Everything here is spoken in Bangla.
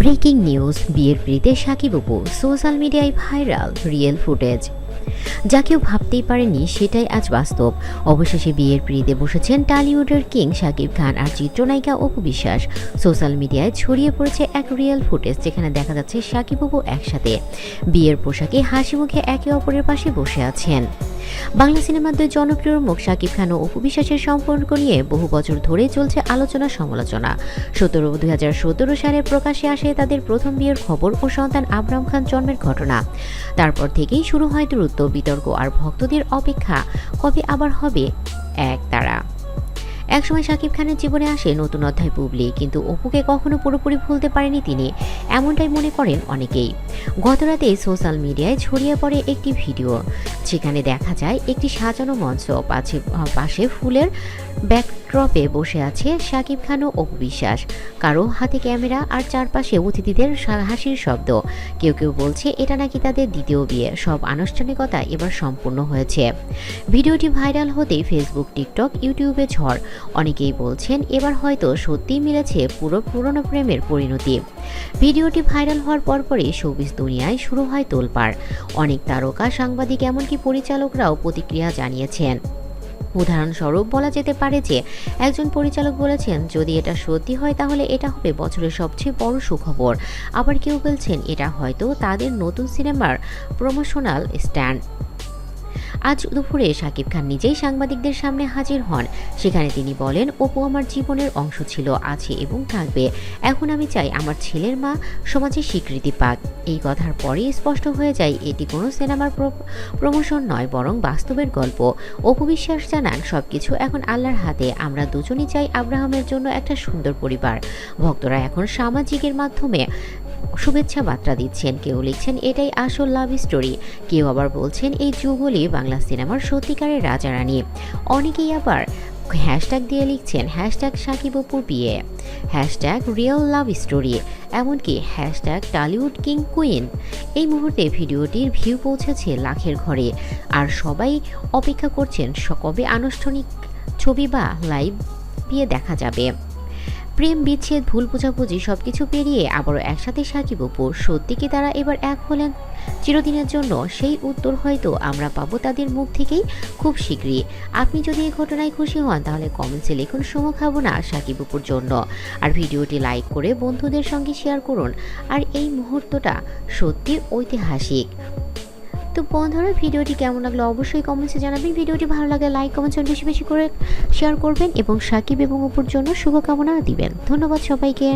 ব্রেকিং নিউজ বিয়ের প্রীতে সাকিব অপু সোশ্যাল মিডিয়ায় ভাইরাল রিয়েল ফুটেজ। যা কেউ ভাবতেই পারেনি সেটাই আজ বাস্তব। অবশেষে বিয়ের পিড়িতে বসেছেন টালিউডের কিং শাকিব খান আর চিত্রনায়িকা অপু বিশ্বাস। সোশ্যাল মিডিয়ায় ছড়িয়ে পড়েছে এক রিয়েল ফুটেজ যেখানে দেখা যাচ্ছে শাকিব অপু একসাথে। বিয়ের পোশাকে হাসি মুখে একে অপরের পাশে বসে আছেন। বাংলা সিনেমার দুই জনপ্রিয় মুখ শাকিব খান ও অপু বিশ্বাসের সম্পর্ক নিয়ে বহু বছর ধরে চলছে আলোচনা সমালোচনা। সতেরো, দুই হাজার সালে প্রকাশে আসে তাদের প্রথম বিয়ের খবর ও সন্তান আবরাম খান জন্মের ঘটনা। তারপর থেকেই শুরু হয় দূরত্ব বিতর্ক আর ভক্তদের অপেক্ষা কবে আবার হবে এক তারা। একসময় শাকিব খানের জীবনে আসে নতুন অধ্যায় পুবলি কিন্তু অপুকে কখনো পুরোপুরি ভুলতে পারেনি তিনি, এমনটাই মনে করেন অনেকেই। গতরাতে সোশ্যাল মিডিয়ায় ছড়িয়ে পড়ে একটি ভিডিও। যেখানে দেখা যায় একটি সাজানো মঞ্চ পাশে পাশে ফুলের ব্যাকড্রপে বসে আছে শাকিব খান ও বিশ্বাস কারও হাতে ক্যামেরা আর চারপাশে অতিথিদের হাসির শব্দ। কেউ কেউ বলছে, এটা নাকি তাদের দ্বিতীয় বিয়ে। সব আনুষ্ঠানিকতা এবার সম্পূর্ণ হয়েছে। ভিডিওটি ভাইরাল হতেই ফেসবুক টিকটক ইউটিউবে ঝড়। অনেকেই বলছেন, এবার হয়তো সত্যিই মিলেছে পুরো পুরনো প্রেমের পরিণতি। ভিডিওটি ভাইরাল হওয়ার পরপরই শোবিজ দুনিয়ায় শুরু হয় তোলপাড়। অনেক তারকা, সাংবাদিক এমনকি পরিচালকরাও প্রতিক্রিয়া জানিয়েছেন। উদাহরণস্বরূপ বলা যেতে পারে যে, একজন পরিচালক বলেছেন, যদি এটা সত্যি হয়, তাহলে এটা হবে বছরের সবচেয়ে বড় সুখবর। আবার কেউ বলছেন, এটা হয়তো তাদের নতুন সিনেমার প্রমোশনাল স্ট্যান্ড। আজ দুপুরে শাকিব খান নিজেই সাংবাদিকদের সামনে হাজির হন। সেখানে তিনি বলেন, অপু আমার জীবনের অংশ ছিল, আছে এবং থাকবে। এখন আমি চাই আমার ছেলের মা সমাজে স্বীকৃতি পাক। এই কথার পরেই স্পষ্ট হয়ে যায়, এটি কোনো সিনেমার প্র- প্রমোশন নয়, বরং বাস্তবের গল্প। অপু বিশ্বাস জানান, সবকিছু এখন আল্লাহর হাতে। আমরা দুজনই চাই আব্রাহামের জন্য একটা সুন্দর পরিবার। ভক্তরা এখন সামাজিকের মাধ্যমে শুভেচ্ছা বার্তা দিচ্ছেন। কেউ লিখছেন, এটাই আসল লাভ স্টোরি কেউ আবার বলছেন, এই যুগলি বাংলা সিনেমার সত্যিকারের রাজা রানী অনেকেই আবার হ্যাশট্যাগ দিয়ে লিখছেন হ্যাশট্যাগ সাকিব অপুর বিয়ে। হ্যাশট্যাগ রিয়েল লাভ স্টোরি এমনকি হ্যাশট্যাগ টালিউড কিং কুইন এই মুহূর্তে ভিডিওটির ভিউ পৌঁছেছে লাখের ঘরে। আর সবাই অপেক্ষা করছেন, কবে আনুষ্ঠানিক ছবি বা লাইভ বিয়ে দেখা যাবে। প্রেম, বিচ্ছেদ, ভুল বোঝাবুঝি সব কিছু পেরিয়ে আবারও একসাথে সাকিব অপু। সত্যি কি তারা এবার এক হলেন? চিরদিনের জন্য সেই উত্তর হয়তো আমরা পাবো তাদের মুখ থেকেই খুব শীঘ্রই। আপনি যদি এই ঘটনায় খুশি হন, তাহলে কমেন্টসে লিখুন না সাকিব অপুর জন্য। আর ভিডিওটি লাইক করে বন্ধুদের সঙ্গে শেয়ার করুন। আর এই মুহূর্তটা সত্যি ঐতিহাসিক। তো বন্ধুরা, ভিডিওটি কেমন লাগল অবশ্যই কমেন্টসে জানাবেন। ভিডিওটি ভালো লাগলে লাইক কমেন্টস বেশি বেশি করে শেয়ার করবেন এবং সাকিব এবং অপুর জন্য শুভকামনা দিবেন। ধন্যবাদ সবাইকে।